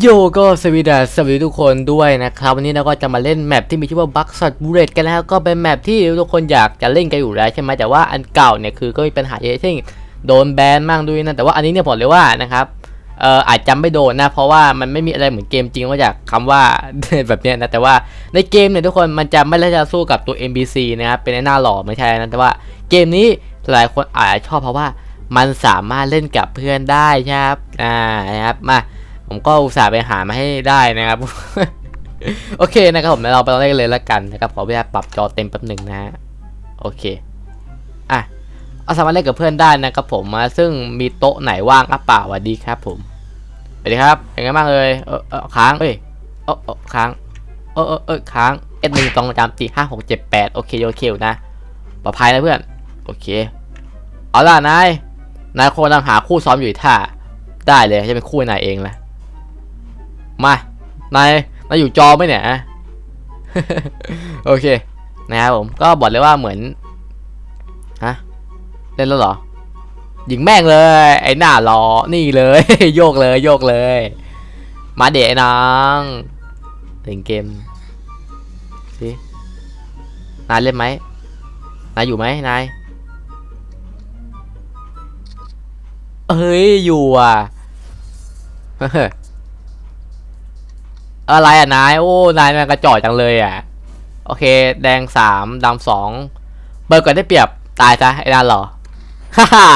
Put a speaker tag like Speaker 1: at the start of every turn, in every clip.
Speaker 1: โยก็สวีดัสสวีทุกคนด้วยนะครับ วันนี้เราก็จะมาเล่นแมปที่มีชื่อว่าบัคสัตบูเรตกันนะครับก็เป็นแมปที่ทุกคนอยากจะเล่นกันอยู่แล้วใช่ไหมแต่ว่าอันเก่าเนี่ยคือก็มีปัญหาเยอะเช่นโดนแบนมั่งด้วยนะแต่ว่าอันนี้เนี่ยบอกเลยว่านะครับเอ่ออาจจะไม่โดนนะเพราะว่ามันไม่มีอะไรเหมือนเกมจริงว่าจากคำว่าแบบเนี้ยนะแต่ว่าในเกมเนี่ยทุกคนมันจะไม่ได้จะสู้กับตัว NPC นะครับเป็นไอ้หน้าหล่อไม่ใช่นะแต่ว่าเกมนี้หลายคนอาจจะชอบเพราะว่ามันสามารถเล่นกับเพื่อนได้ครับอ่านะครับมา ผมก็อุตส่าห์ไปหามาให้ได้นะครับ โอเคนะครับผมเราไปเล่นกันเลยละกันนะครับขอเวลาปรับจอเต็มแป๊บหนึ่งนะฮะโอเคอะเอาสามารถเล่นกับเพื่อนได้นะครับผมมาซึ่งมีโต๊ะไหนว่างอะเปล่าสวัสดีครับ ผมสวัสดีครับเป็นไงบ้างเลยเออเออค้างเอ้ยเออเออค้างเออเออเออค้างเอ็ดหนึ่งสองสามสี่ห้าหกเจ็ดแปดโอเคโอเคนะปลอดภัยนะเพื่อนโอเคเอาล่ะนายนายคงกำลังหาคู่ซ้อมอยู่ท่าได้เลยจะเป็นคู่นายเองแหละ มา นาย นายอยู่จอไหมเนี่ย โอเค นะครับผม ก็บอกเลยว่าเหมือน ฮะ เล่นแล้วเหรอ ยิงแม่งเลย ไอ้หน้ารอ นี่เลย โยกเลย โยกเลย มาเดะน้องเล่นเกม สินายเล่นไหมนายอยู่ไหมนาย เฮ้ย อยู่อะ อะไรอะนาย โอ้ นายมันกระจอกจังเลยอะ โอเค แดงสามดำสองเบิร์ก่อนได้เปรียบตายซะไอ้นั่นเหรอ ฮ่าฮ่า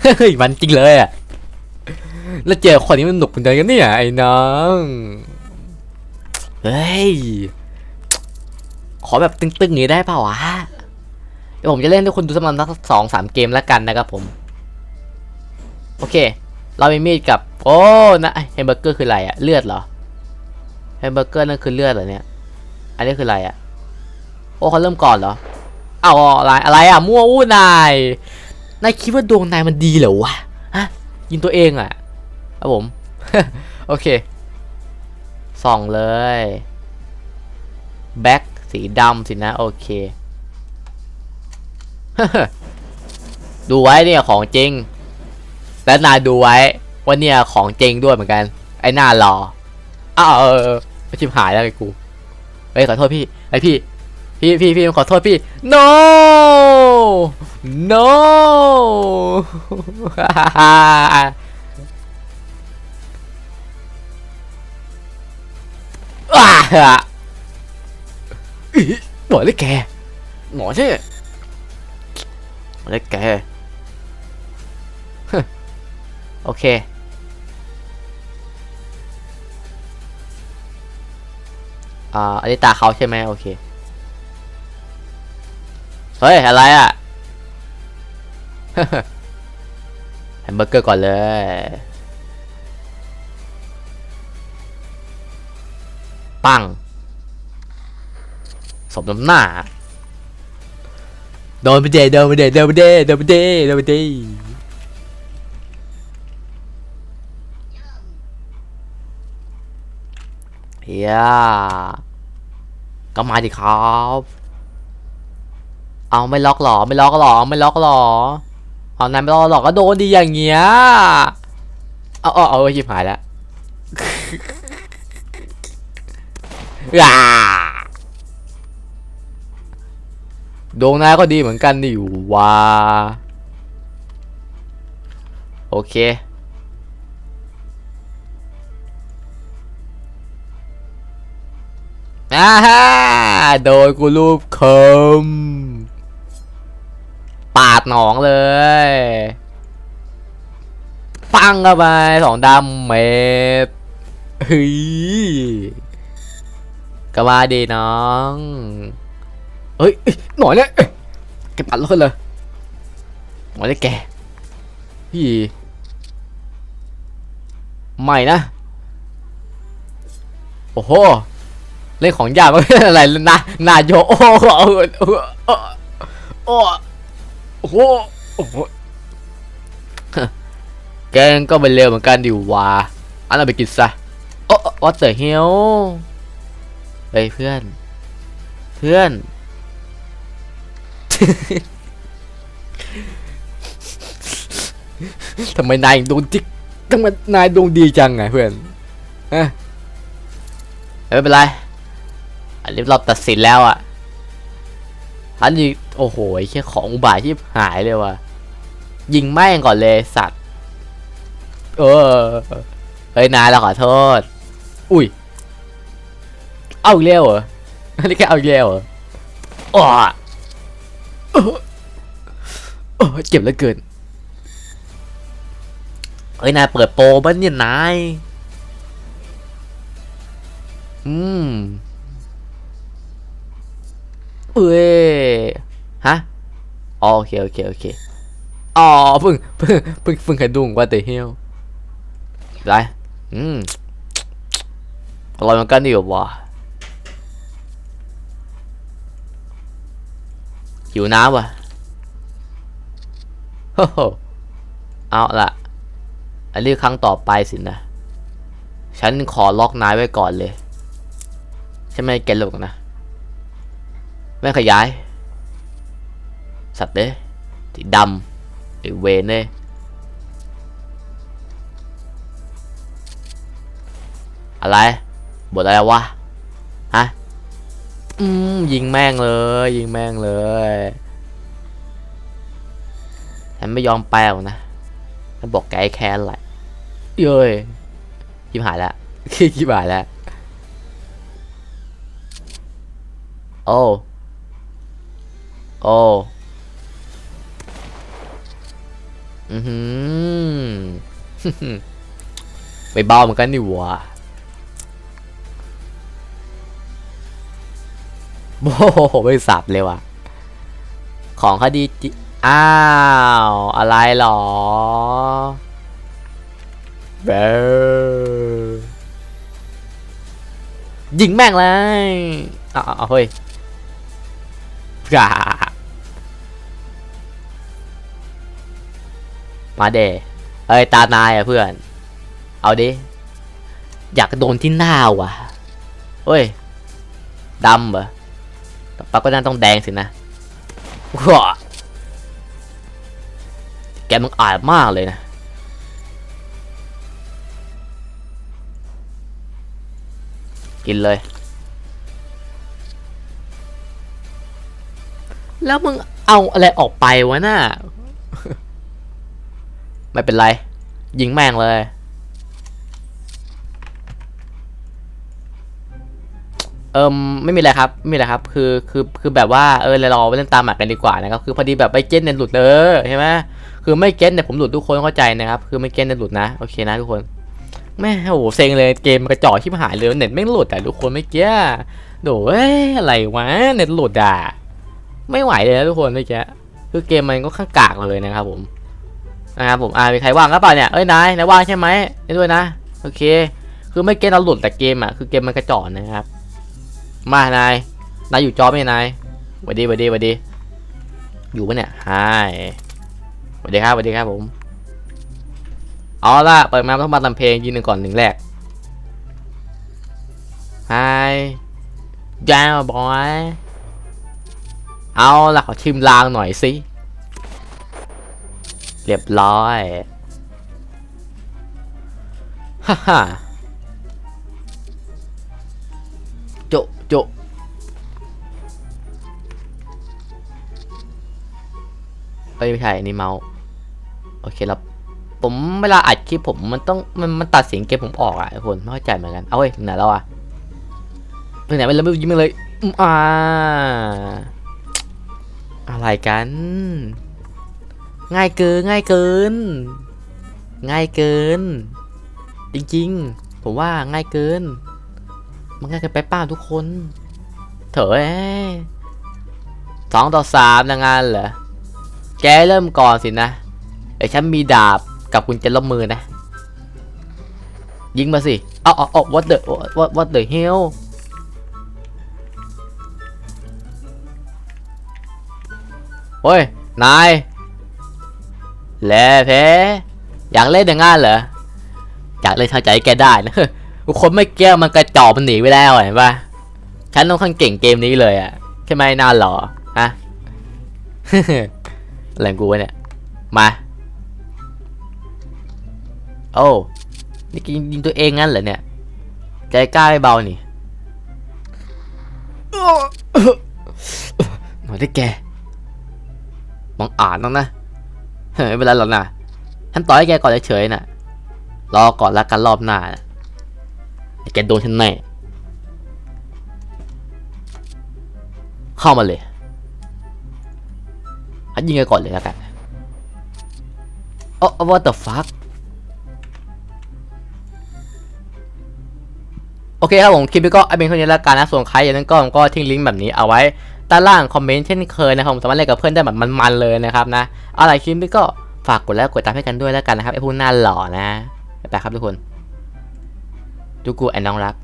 Speaker 1: เฮ้ยมันจริงเลยอะ แล้วเจอคนนี้มันหนุกเหมือนกันนเนี่ยไอ้น้องเฮ้ย ขอแบบตึงๆอย่างนี้ได้เปล่าวะ เดี๋ยวผมจะเล่นให้คุณดูสักประมาณสักสองสามเกมแล้วกันนะครับผม โอเค เรามีมีดกับ โอ้นะแฮมเบอร์เกอร์คืออะไรอะเลือดเหรอ เบอร์เกอร์นั่นคือเลือดเหรอเนี่ย อันนี้คืออะไรอะโอ้เขาเริ่มก่อนเหรออ้าอะไรอะไรอะมั่วอู้นายนายคิดว่าดวงนายมันดีเหรอวะฮะยิงตัวเองอะครับผม โอเคส่องเลยแบ็คสีดำสินะ โอเคดูไว้เนี่ยของจริง และนายดูไว้ว่าเนี่ยของจริงด้วยเหมือนกัน ไอ้หน้ารออ้าวเออเอ ชิบหายแล้วไอ้กูเฮ้ยขอโทษพี่ไอพี่พี่พี่พี่ขอโทษพี่ no no ว้าอีหน่อยเลยแกหน่อยใช่หน่อยเลยแกฮึโอเค อ่าอันนี้ตาเขาใช่ไหมโอเคเฮ้ยอะไรอะแฮมเบอร์เกอร์ก่อนเลยปังสมน้ำหน้าโดนไปเดโดนไปเดโดนไปเดโดนไปเดโดนไปเดเฮีย ก็มาดิครับ เอาไม่ล็อกหรอ ไม่ล็อกหรอ ไม่ล็อกหรอ เอานายไม่ล็อกหรอก็โดนดีอย่างเงี้ย เอาเอาเอาชิบหายแล้วดวงนายก็ดีเหมือนกันนี่ว่า โอเค อ่าฮะโดยกูรูปคม ปาดหนองเลย ปังเข้าไปสองดำเมตรเฮ้ยก็มาดีน้อง เฮ้ย หน่อยเนี่ยแกปัดแล้วเลยหน่อยเนี่ยแกพี่ไม่นะ โอ้โห เล่นของยากไม่ใช่อะไรนะนาโยโอ้โอ้โหโอ้โหโอ้โหโอ้แกงก็เป็นเร็วเหมือนกันดิวะอันเราไปกินซะโอ้วัตเตอร์เฮลเฮ้ยเพื่อน เพื่อนทำไมนายดวงจิกทำไมนายดวงดีจังไงเพื่อนเอ้ยไม่เป็นไร อันนี้เราตัดสินแล้วอะอันนี้โอ้โหแค่ของอุบาทที่หายเลยว่ะ ยิงแม่งก่อนเลยสัตว์ เออ เฮ้ยนายเราขอโทษ อุ้ย เอาอีกแล้วเหรออันนี้แค่เอาอีกแล้วเหรออ้อเออเออเจ็บเหลือเกิน เฮ้ยนายเปิดโปรบ้านเนี่ยนาย อืม เอ้ยฮะโอเคโอเคโอเคอ๋อเพิ่งเพิ่งเพิ่งเพิ่งเคยดุงว่าแต่เฮียวไรอืมอร่อยเหมือนกันดีว่ะหิวน้ำว่ะโอ้โหเอาละอันนี้ครั้งต่อไปสินะ ฉันขอล็อกนายไว้ก่อนเลย ใช่ไหมแกหลกนะ ม่ขยาย สัตว์เด้สีดำไอเวนเน่อะไรบทอะไรวะ ฮะ อืม ยิงแม่งเลย ยิงแม่งเลย ฉันไม่ยอมแปลวนะฉันบอกแกแค้นแหละเย้ยคิบหายแล้วคิบหายแล้ว โอ้ โอ้อือหือไม่เบาเหมือนกันนี่หวะโอ้โหไม่สับเลยว่ะ ของคดีอ้าว อะไรหรอเบลยิงแม่งเลย เอาเอาเฮ้ยกา มาเดเอ้ยตานายอะเพื่อน เอาดิ อยากโดนที่หน้าว่ะเฮ้ยดำเหรอต่อไปก็น่าต้องแดงสินะว้าแกมึงอาจมากเลยนะกินเลย แล้วมึงเอาอะไรออกไปวะน่ะ ไม่เป็นไร ยิงแม่งเลย เอิมไม่มีอะไรครับไม่มีอะไรครับ คือคือคือแบบว่าเออเราไปเล่นตามหมากกันดีกว่านะครับคือพอดีแบบไม่เก็ตเนี่ยหลุดเลยใช่ไหมคือไม่เก็ตเนี่ยผมหลุดทุกคนเข้าใจนะครับคือไม่เก็ตเนี่ยหลุดนะโอเคนะทุกคนแม่โอ้โหเซ็งเลยเกมมันกระจอกชิบหายเลยเน็ตไม่งหลุดอะทุกคนไม่เกี้ยโดเอ้ยอะไรวะเน็ตหลุดอะไม่ไหวเลยนะทุกคนเมื่อกี้ยคือเกมมันก็ข้างกากเลยนะครับผม นะครับผมอ่ามีใครว่างก็เปล่าเนี่ยเอ้ยนายนายว่างใช่ไหมนี่ด้วยนะโอเค คือไม่เกมเราหลุดแต่เกมอะคือเกมมันกระจอกนะครับ มานายนายอยู่จอไหมนายหวัดดีหวัดดีหวัดดี อยู่ปะเนี่ยฮายสวัสดีครับสวัสดีครับผมเอาล่ะเปิดมาต้องมาทำเพลงยืนหนึ่งก่อนหนึ่งแรกฮายยาบอยเอาล่ะขอชิมลางหน่อยสิ เรียบร้อย ฮ่าฮ่าโจะโจะเอ้ยไม่ใช่อันนี่เมาส์ โอเคแล้วผมเวลาอัดคลิปผมมันต้องมันมันตัดเสียงเกมผมออกอะทุกคนไม่เข้าใจเหมือนกัน เอาเว้ยถึงไหนแล้วอะถึงไหนไปแล้วไม่ยิ้มเลยอืมอ่าอะไรกัน ง่ายเกินง่ายเกิน ง่ายเกิน จริงๆ ผมว่าง่ายเกิน มันง่ายเกินไปป้าทุกคน เถอะสองต่อสามนะงานเหรอแกเริ่มก่อนสินะไอ้ฉันมีดาบกับกุญแจลบมือนะ ยิงมาสิเอาเอาเอา what the what what the hell โอ้ย นาย แลเพอยากเล่นอย่างงั้นเหรออยากเล่นเข้าใจแกได้นะทุกคนไม่แก้วมันกระจอกมันหนีไปแล้วเห็นปะฉันต้องข้างเก่งเกมนี้เลยอะใช่ไหมน่าหรอฮะอะไรของกูวะเนี่ยมาโอ้นี่กินยิงตัวเองงั้นเหรอเนี่ยใจกล้าไม่เบานี่หน่อยได้แกมองอ่านต้องนะเฮ้ย ไม่เป็นไรหรอกนะฉันต่อให้แกก่อนเฉยๆน่ะ รอก่อนล้วกันรอบหน้านะแกโดนฉันแน่เข้ามาเลยฉันยิงแกก่อนเลยล้วกันโอ้ what the fuck โอเคครับผมคลิปนี้ก็เอาเป็นเท่านี้แล้วกันนะส่วนใครอย่างนั้นก็ผมก็ทิ้งลิงก์แบบนี้เอาไว้ ด้าล่างคอมเมนต์เช่นเคยนะครับผมสามารถเล่นกับเพื่อนได้แบบมันๆเลยนะครับนะอะไรคลิปนี้ก็ฝากกดไลค์กดตามให้กันด้วยแล้วกันนะครับไอ้พวกหน้าหล่อนะไปครับทุกคนจูกูไอ้น้องรัก